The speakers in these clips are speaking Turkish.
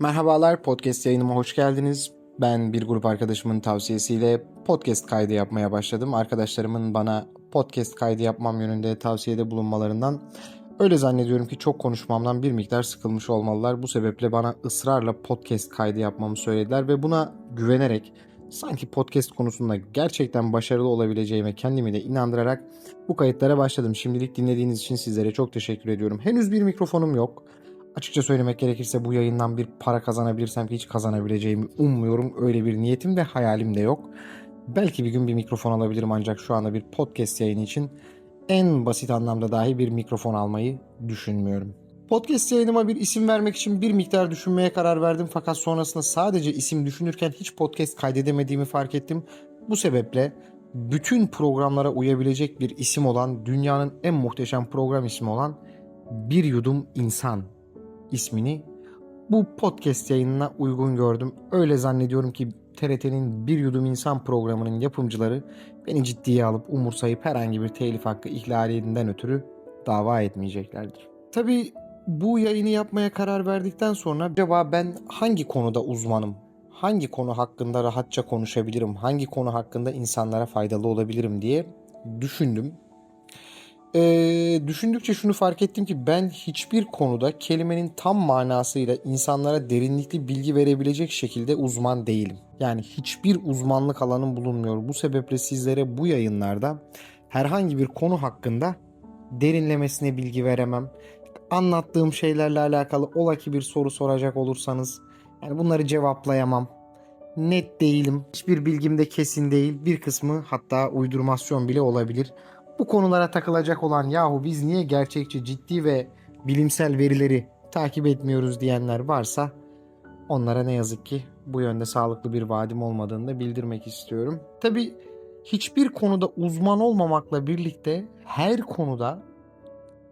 Merhabalar, podcast yayınıma hoş geldiniz. Ben bir grup arkadaşımın tavsiyesiyle podcast kaydı yapmaya başladım. Arkadaşlarımın bana podcast kaydı yapmam yönünde tavsiyede bulunmalarından öyle zannediyorum ki çok konuşmamdan bir miktar sıkılmış olmalılar. Bu sebeple bana ısrarla podcast kaydı yapmamı söylediler ve buna güvenerek sanki podcast konusunda gerçekten başarılı olabileceğime kendimi de inandırarak bu kayıtlara başladım. Şimdilik dinlediğiniz için sizlere çok teşekkür ediyorum. Henüz bir mikrofonum yok. Açıkça söylemek gerekirse bu yayından bir para kazanabilirsem hiç kazanabileceğimi ummuyorum. Öyle bir niyetim ve hayalim de yok. Belki bir gün bir mikrofon alabilirim ancak şu anda bir podcast yayını için en basit anlamda dahi bir mikrofon almayı düşünmüyorum. Podcast yayınıma bir isim vermek için bir miktar düşünmeye karar verdim fakat sonrasında sadece isim düşünürken hiç podcast kaydedemediğimi fark ettim. Bu sebeple bütün programlara uyabilecek bir isim olan, dünyanın en muhteşem program ismi olan Bir Yudum İnsan ismini bu podcast yayınına uygun gördüm. Öyle zannediyorum ki TRT'nin Bir Yudum İnsan programının yapımcıları beni ciddiye alıp umursayıp herhangi bir telif hakkı ihlalinden ötürü dava etmeyeceklerdir. Tabii bu yayını yapmaya karar verdikten sonra acaba ben hangi konuda uzmanım? Hangi konu hakkında rahatça konuşabilirim? Hangi konu hakkında insanlara faydalı olabilirim diye düşündüm. Ee, düşündükçe şunu fark ettim ki ben hiçbir konuda kelimenin tam manasıyla insanlara derinlikli bilgi verebilecek şekilde uzman değilim. Yani hiçbir uzmanlık alanım bulunmuyor. Bu sebeple sizlere bu yayınlarda herhangi bir konu hakkında derinlemesine bilgi veremem. Anlattığım şeylerle alakalı ola ki bir soru soracak olursanız yani bunları cevaplayamam. Net değilim. Hiçbir bilgim de kesin değil. Bir kısmı hatta uydurmasyon bile olabilir bu konulara takılacak olan yahu biz niye gerçekçi, ciddi ve bilimsel verileri takip etmiyoruz diyenler varsa onlara ne yazık ki bu yönde sağlıklı bir vaadim olmadığını da bildirmek istiyorum. Tabi hiçbir konuda uzman olmamakla birlikte her konuda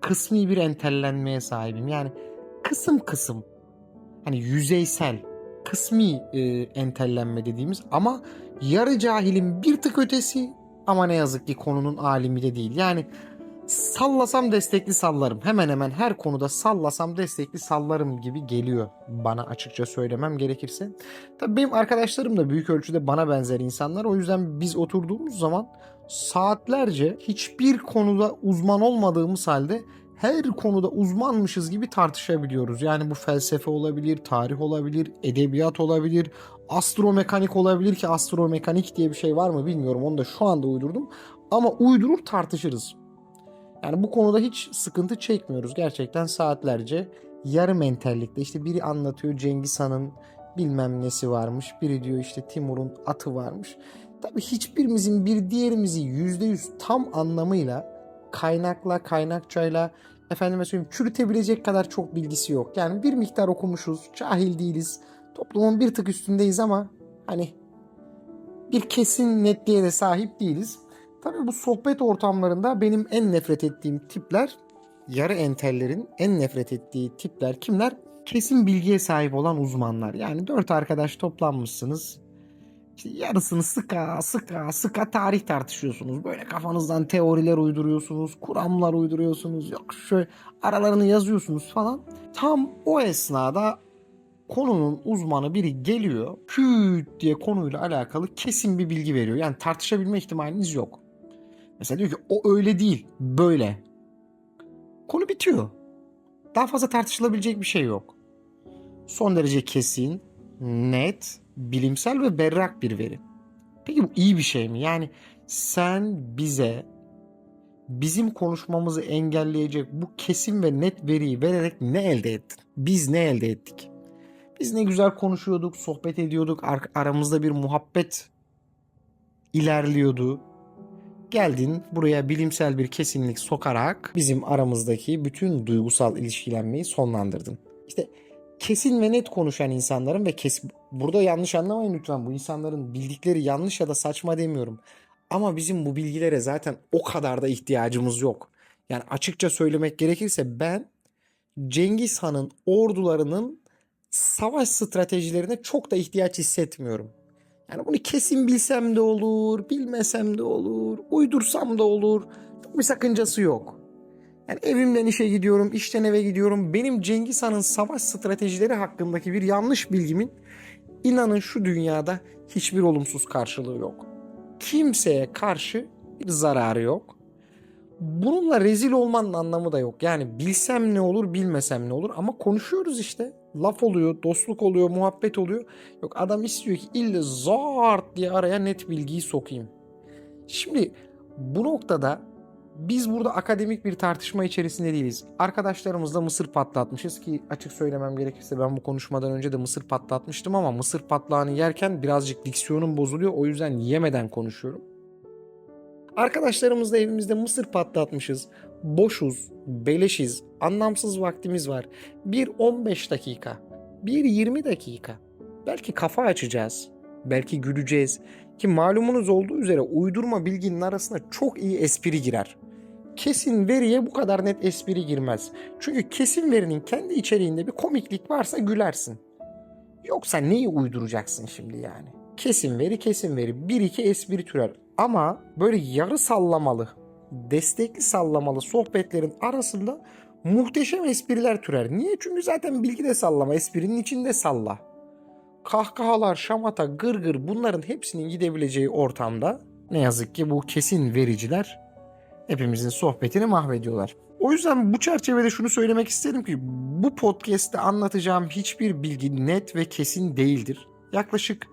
kısmi bir entellenmeye sahibim. Yani kısım kısım hani yüzeysel kısmi e, entellenme dediğimiz ama yarı cahilin bir tık ötesi ama ne yazık ki konunun alimi de değil. Yani sallasam destekli sallarım. Hemen hemen her konuda sallasam destekli sallarım gibi geliyor bana açıkça söylemem gerekirse. Tabii benim arkadaşlarım da büyük ölçüde bana benzer insanlar. O yüzden biz oturduğumuz zaman saatlerce hiçbir konuda uzman olmadığımız halde her konuda uzmanmışız gibi tartışabiliyoruz. Yani bu felsefe olabilir, tarih olabilir, edebiyat olabilir, astromekanik olabilir ki astromekanik diye bir şey var mı bilmiyorum. Onu da şu anda uydurdum. Ama uydurur tartışırız. Yani bu konuda hiç sıkıntı çekmiyoruz. Gerçekten saatlerce yarı mentallikte işte biri anlatıyor Cengiz Han'ın bilmem nesi varmış. Biri diyor işte Timur'un atı varmış. Tabii hiçbirimizin bir diğerimizi %100 tam anlamıyla kaynakla, kaynakçayla efendime söyleyeyim çürütebilecek kadar çok bilgisi yok. Yani bir miktar okumuşuz, cahil değiliz. Toplumun bir tık üstündeyiz ama hani bir kesin netliğe de sahip değiliz. Tabii bu sohbet ortamlarında benim en nefret ettiğim tipler yarı entellerin en nefret ettiği tipler kimler? Kesin bilgiye sahip olan uzmanlar. Yani dört arkadaş toplanmışsınız. Yarısını sıka sıka sıka tarih tartışıyorsunuz. Böyle kafanızdan teoriler uyduruyorsunuz, kuramlar uyduruyorsunuz. Yok şöyle aralarını yazıyorsunuz falan. Tam o esnada konunun uzmanı biri geliyor. Küt diye konuyla alakalı kesin bir bilgi veriyor. Yani tartışabilme ihtimaliniz yok. Mesela diyor ki o öyle değil, böyle. Konu bitiyor. Daha fazla tartışılabilecek bir şey yok. Son derece kesin, net, bilimsel ve berrak bir veri. Peki bu iyi bir şey mi? Yani sen bize bizim konuşmamızı engelleyecek bu kesin ve net veriyi vererek ne elde ettin? Biz ne elde ettik? Biz ne güzel konuşuyorduk, sohbet ediyorduk, ar- aramızda bir muhabbet ilerliyordu. Geldin buraya bilimsel bir kesinlik sokarak bizim aramızdaki bütün duygusal ilişkilenmeyi sonlandırdın. İşte kesin ve net konuşan insanların ve kes burada yanlış anlamayın lütfen bu insanların bildikleri yanlış ya da saçma demiyorum. Ama bizim bu bilgilere zaten o kadar da ihtiyacımız yok. Yani açıkça söylemek gerekirse ben Cengiz Han'ın ordularının savaş stratejilerine çok da ihtiyaç hissetmiyorum. Yani bunu kesin bilsem de olur, bilmesem de olur, uydursam da olur. Çok bir sakıncası yok. Yani evimden işe gidiyorum, işten eve gidiyorum. Benim Cengiz Han'ın savaş stratejileri hakkındaki bir yanlış bilgimin inanın şu dünyada hiçbir olumsuz karşılığı yok. Kimseye karşı bir zararı yok. Bununla rezil olmanın anlamı da yok. Yani bilsem ne olur, bilmesem ne olur ama konuşuyoruz işte. Laf oluyor, dostluk oluyor, muhabbet oluyor. Yok adam istiyor ki illa zart diye araya net bilgiyi sokayım. Şimdi bu noktada biz burada akademik bir tartışma içerisinde değiliz. Arkadaşlarımızla mısır patlatmışız ki açık söylemem gerekirse ben bu konuşmadan önce de mısır patlatmıştım ama mısır patlağını yerken birazcık diksiyonum bozuluyor. O yüzden yemeden konuşuyorum. Arkadaşlarımızla evimizde mısır patlatmışız. Boşuz, beleşiz, anlamsız vaktimiz var. Bir 15 dakika, bir 20 dakika. Belki kafa açacağız, belki güleceğiz. Ki malumunuz olduğu üzere uydurma bilginin arasına çok iyi espri girer. Kesin veriye bu kadar net espri girmez. Çünkü kesin verinin kendi içeriğinde bir komiklik varsa gülersin. Yoksa neyi uyduracaksın şimdi yani? Kesin veri kesin veri. Bir iki espri türer. Ama böyle yarı sallamalı, destekli sallamalı sohbetlerin arasında muhteşem espriler türer. Niye? Çünkü zaten bilgi de sallama, esprinin içinde salla. Kahkahalar, şamata, gırgır bunların hepsinin gidebileceği ortamda ne yazık ki bu kesin vericiler hepimizin sohbetini mahvediyorlar. O yüzden bu çerçevede şunu söylemek isterim ki bu podcast'te anlatacağım hiçbir bilgi net ve kesin değildir. Yaklaşık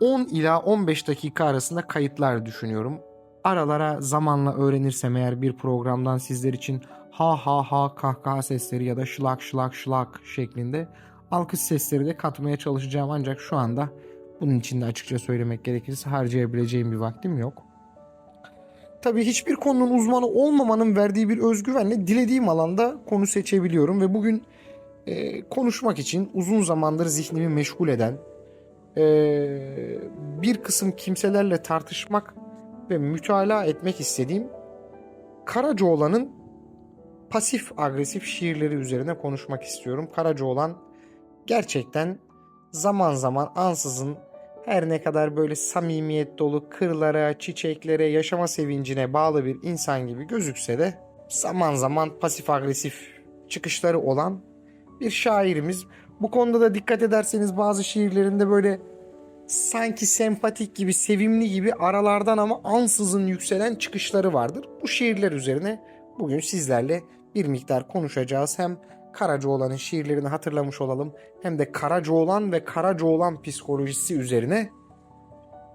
10 ila 15 dakika arasında kayıtlar düşünüyorum. Aralara zamanla öğrenirsem eğer bir programdan sizler için ha ha ha kahkaha sesleri ya da şılak şılak şılak şeklinde alkış sesleri de katmaya çalışacağım ancak şu anda bunun için de açıkça söylemek gerekirse harcayabileceğim bir vaktim yok. Tabii hiçbir konunun uzmanı olmamanın verdiği bir özgüvenle dilediğim alanda konu seçebiliyorum ve bugün e, konuşmak için uzun zamandır zihnimi meşgul eden e, bir kısım kimselerle tartışmak ve mütalaa etmek istediğim Karacaoğlan'ın pasif agresif şiirleri üzerine konuşmak istiyorum. Karacaoğlan gerçekten zaman zaman ansızın her ne kadar böyle samimiyet dolu kırlara, çiçeklere, yaşama sevincine bağlı bir insan gibi gözükse de zaman zaman pasif agresif çıkışları olan bir şairimiz. Bu konuda da dikkat ederseniz bazı şiirlerinde böyle sanki sempatik gibi, sevimli gibi aralardan ama ansızın yükselen çıkışları vardır. Bu şiirler üzerine bugün sizlerle bir miktar konuşacağız. Hem Karacaoğlan'ın şiirlerini hatırlamış olalım hem de Karacaoğlan ve Karacaoğlan psikolojisi üzerine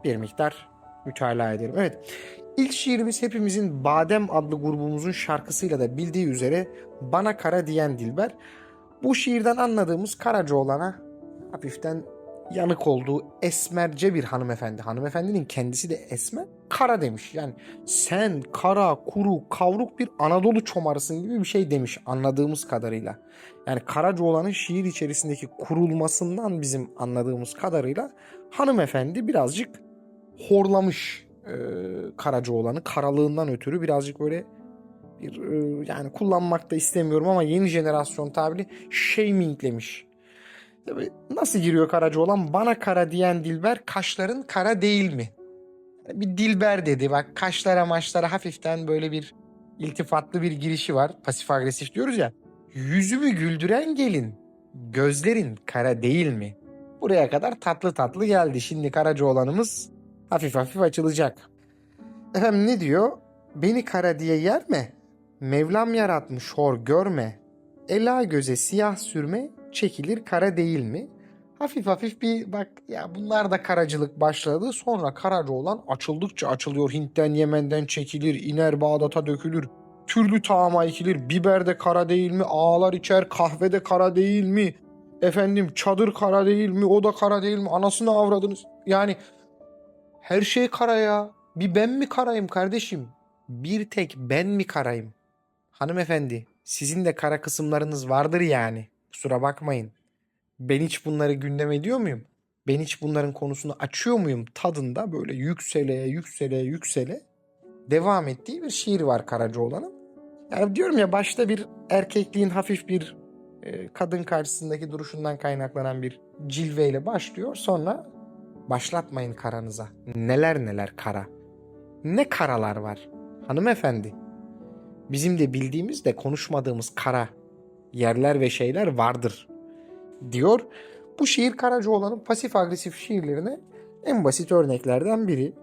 bir miktar mütalaa edelim. Evet. İlk şiirimiz hepimizin Badem adlı grubumuzun şarkısıyla da bildiği üzere Bana Kara Diyen Dilber. Bu şiirden anladığımız Karacaoğlan'a hafiften yanık olduğu esmerce bir hanımefendi. Hanımefendinin kendisi de esmer. Kara demiş. Yani sen kara, kuru, kavruk bir Anadolu çomarısın gibi bir şey demiş anladığımız kadarıyla. Yani Karacaoğlan'ın şiir içerisindeki kurulmasından bizim anladığımız kadarıyla hanımefendi birazcık horlamış e, Karacaoğlan'ı. Karalığından ötürü birazcık böyle bir e, yani kullanmak da istemiyorum ama yeni jenerasyon tabiri shaminglemiş. Tabii nasıl giriyor Karacaoğlan? Bana kara diyen Dilber kaşların kara değil mi? Bir Dilber dedi bak kaşlara maçlara hafiften böyle bir iltifatlı bir girişi var. Pasif agresif diyoruz ya. Yüzümü güldüren gelin gözlerin kara değil mi? Buraya kadar tatlı tatlı geldi. Şimdi Karacaoğlan'ımız hafif hafif açılacak. Efendim ne diyor? Beni kara diye yer mi? Mevlam yaratmış hor görme. Ela göze siyah sürme çekilir kara değil mi? Hafif hafif bir bak ya bunlar da karacılık başladı. Sonra Karacaoğlan açıldıkça açılıyor. Hint'ten Yemen'den çekilir, iner Bağdat'a dökülür. Türlü tağıma ekilir. Biber de kara değil mi? Ağlar içer. Kahve de kara değil mi? Efendim çadır kara değil mi? O da kara değil mi? Anasını avradınız. Yani her şey kara ya. Bir ben mi karayım kardeşim? Bir tek ben mi karayım? Hanımefendi, sizin de kara kısımlarınız vardır yani. Kusura bakmayın. Ben hiç bunları gündem ediyor muyum? Ben hiç bunların konusunu açıyor muyum? Tadında böyle yüksele yüksele yüksele devam ettiği bir şiir var Karacaoğlan'ın. Yani diyorum ya başta bir erkekliğin hafif bir e, kadın karşısındaki duruşundan kaynaklanan bir cilveyle başlıyor. Sonra başlatmayın karanıza. Neler neler kara. Ne karalar var hanımefendi. bizim de bildiğimiz de konuşmadığımız kara yerler ve şeyler vardır diyor. Bu şiir Karacaoğlan'ın pasif agresif şiirlerine en basit örneklerden biri.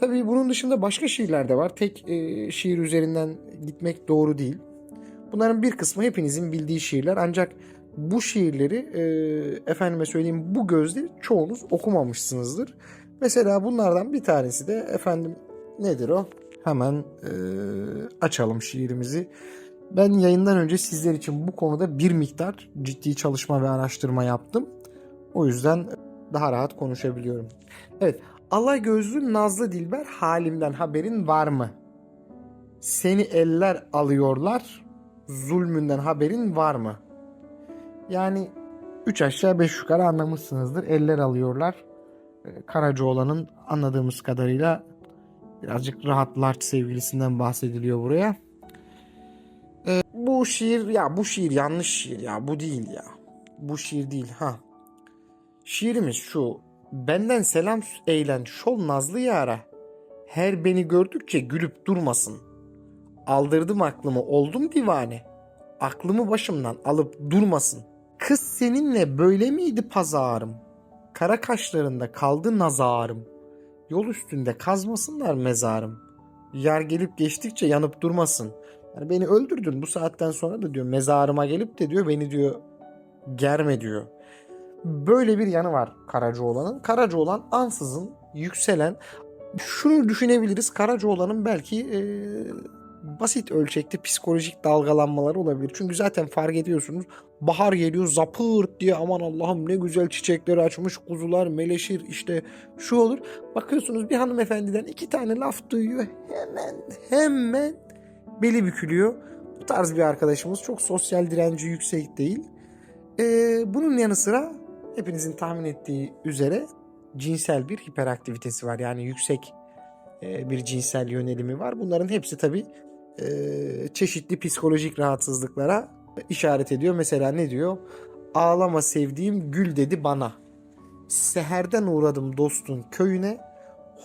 Tabii bunun dışında başka şiirler de var. Tek e, şiir üzerinden gitmek doğru değil. Bunların bir kısmı hepinizin bildiği şiirler ancak bu şiirleri e, efendime söyleyeyim bu gözle çoğunuz okumamışsınızdır. Mesela bunlardan bir tanesi de efendim nedir o? Hemen e, açalım şiirimizi. Ben yayından önce sizler için bu konuda bir miktar ciddi çalışma ve araştırma yaptım. O yüzden daha rahat konuşabiliyorum. Evet, alay gözlü Nazlı Dilber halimden haberin var mı? Seni eller alıyorlar, zulmünden haberin var mı? Yani üç aşağı beş yukarı anlamışsınızdır. Eller alıyorlar. Ee, Karacaoğlan'ın anladığımız kadarıyla birazcık rahatlar sevgilisinden bahsediliyor buraya. Bu şiir ya bu şiir yanlış şiir ya bu değil ya. Bu şiir değil ha. Şiirimiz şu. Benden selam eğlen şol nazlı yara. Her beni gördükçe gülüp durmasın. Aldırdım aklımı oldum divane. Aklımı başımdan alıp durmasın. Kız seninle böyle miydi pazarım? Kara kaşlarında kaldı nazarım. Yol üstünde kazmasınlar mezarım. Yar gelip geçtikçe yanıp durmasın. Yani beni öldürdün bu saatten sonra da diyor mezarıma gelip de diyor beni diyor germe diyor. Böyle bir yanı var Karacaoğlan'ın. Karacaoğlan ansızın yükselen şunu düşünebiliriz. Karacaoğlan'ın belki e, basit ölçekte psikolojik dalgalanmaları olabilir. Çünkü zaten fark ediyorsunuz bahar geliyor zapırt diye aman Allah'ım ne güzel çiçekleri açmış kuzular meleşir işte şu olur. Bakıyorsunuz bir hanımefendiden iki tane laf duyuyor hemen hemen beli bükülüyor. Bu tarz bir arkadaşımız çok sosyal direnci yüksek değil. Ee, bunun yanı sıra hepinizin tahmin ettiği üzere cinsel bir hiperaktivitesi var. Yani yüksek e, bir cinsel yönelimi var. Bunların hepsi tabii e, çeşitli psikolojik rahatsızlıklara işaret ediyor. Mesela ne diyor? Ağlama sevdiğim gül dedi bana. Seherden uğradım dostun köyüne.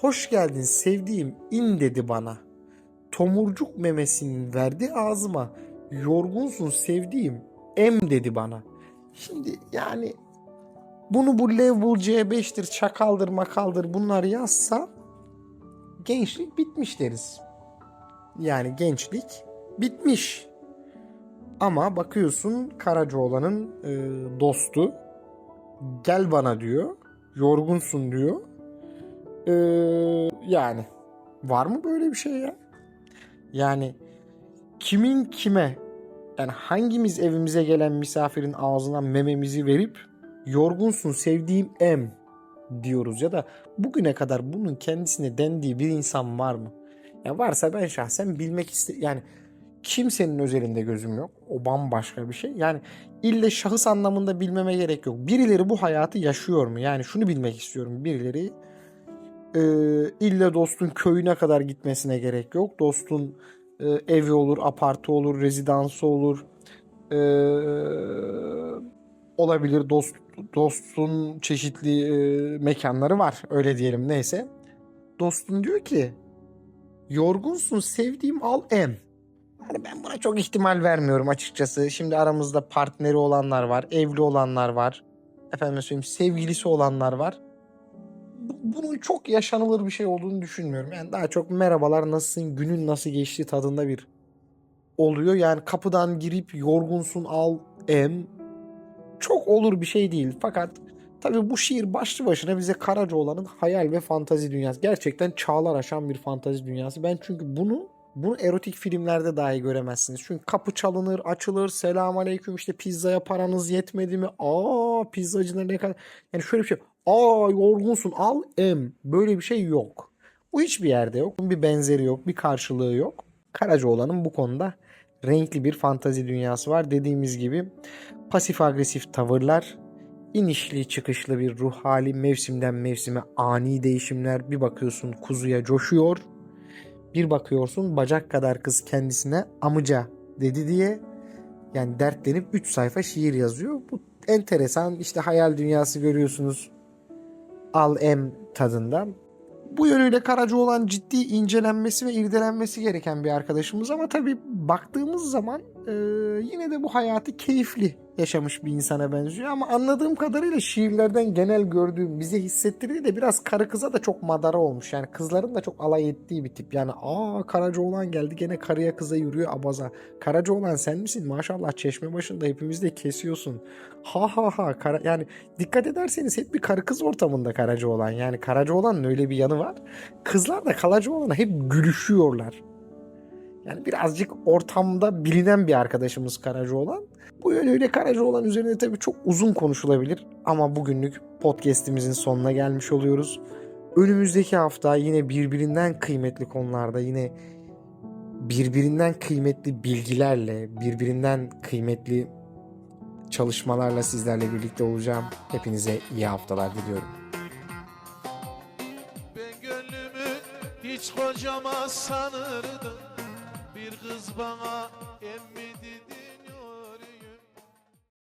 Hoş geldin sevdiğim in dedi bana. Tomurcuk memesini verdi ağzıma. Yorgunsun sevdiğim em dedi bana. Şimdi yani bunu bu level C5'tir, çakaldır, makaldır bunlar yazsa gençlik bitmiş deriz. Yani gençlik bitmiş. Ama bakıyorsun Karacaoğlan'ın e, dostu gel bana diyor. Yorgunsun diyor. E, yani var mı böyle bir şey ya? Yani kimin kime yani hangimiz evimize gelen misafirin ağzına mememizi verip yorgunsun sevdiğim em diyoruz ya da bugüne kadar bunun kendisine dendiği bir insan var mı? Ya varsa ben şahsen bilmek iste yani kimsenin özelinde gözüm yok. O bambaşka bir şey. Yani ille şahıs anlamında bilmeme gerek yok. Birileri bu hayatı yaşıyor mu? Yani şunu bilmek istiyorum. Birileri e, ille dostun köyüne kadar gitmesine gerek yok. Dostun e, evi olur, apartı olur, rezidansı olur. E, olabilir dost dostun çeşitli e, mekanları var. Öyle diyelim neyse. Dostun diyor ki yorgunsun sevdiğim al em. Yani ben buna çok ihtimal vermiyorum açıkçası. Şimdi aramızda partneri olanlar var, evli olanlar var. Efendim söyleyeyim sevgilisi olanlar var. Bu- Bunun çok yaşanılır bir şey olduğunu düşünmüyorum. Yani daha çok merhabalar nasılsın, günün nasıl geçti tadında bir oluyor. Yani kapıdan girip yorgunsun al em çok olur bir şey değil. Fakat tabii bu şiir başlı başına bize Karacaoğlan'ın hayal ve fantazi dünyası. Gerçekten çağlar aşan bir fantazi dünyası. Ben çünkü bunu bunu erotik filmlerde dahi göremezsiniz. Çünkü kapı çalınır, açılır, selam aleyküm işte pizzaya paranız yetmedi mi? Aa pizzacılar ne kadar... Yani şöyle bir şey. Aa yorgunsun al em. Böyle bir şey yok. Bu hiçbir yerde yok. Bir benzeri yok, bir karşılığı yok. Karacaoğlan'ın bu konuda renkli bir fantazi dünyası var. Dediğimiz gibi pasif agresif tavırlar, inişli çıkışlı bir ruh hali, mevsimden mevsime ani değişimler. Bir bakıyorsun kuzuya coşuyor, bir bakıyorsun bacak kadar kız kendisine amıca dedi diye yani dertlenip 3 sayfa şiir yazıyor. Bu enteresan işte hayal dünyası görüyorsunuz al em tadında. Bu yönüyle Karaca olan ciddi incelenmesi ve irdelenmesi gereken bir arkadaşımız ama tabii baktığımız zaman e, yine de bu hayatı keyifli yaşamış bir insana benziyor ama anladığım kadarıyla şiirlerden genel gördüğüm bize hissettirdiği de biraz karı kıza da çok madara olmuş. Yani kızların da çok alay ettiği bir tip. Yani aa Karacaoğlan geldi gene karıya kıza yürüyor abaza. Karacaoğlan sen misin? Maşallah çeşme başında hepimiz de kesiyorsun. Ha ha ha. Kara, yani dikkat ederseniz hep bir karı kız ortamında Karacaoğlan. Yani Karacaoğlan'ın öyle bir yanı var. Kızlar da Karacaoğlan'a hep gülüşüyorlar. Yani birazcık ortamda bilinen bir arkadaşımız Karacaoğlan. Bu yönüyle Karacaoğlan üzerine tabii çok uzun konuşulabilir ama bugünlük podcast'imizin sonuna gelmiş oluyoruz. Önümüzdeki hafta yine birbirinden kıymetli konularda yine birbirinden kıymetli bilgilerle, birbirinden kıymetli çalışmalarla sizlerle birlikte olacağım. Hepinize iyi haftalar diliyorum. Ben gönlümü hiç kocama sanırdım kız bana emmi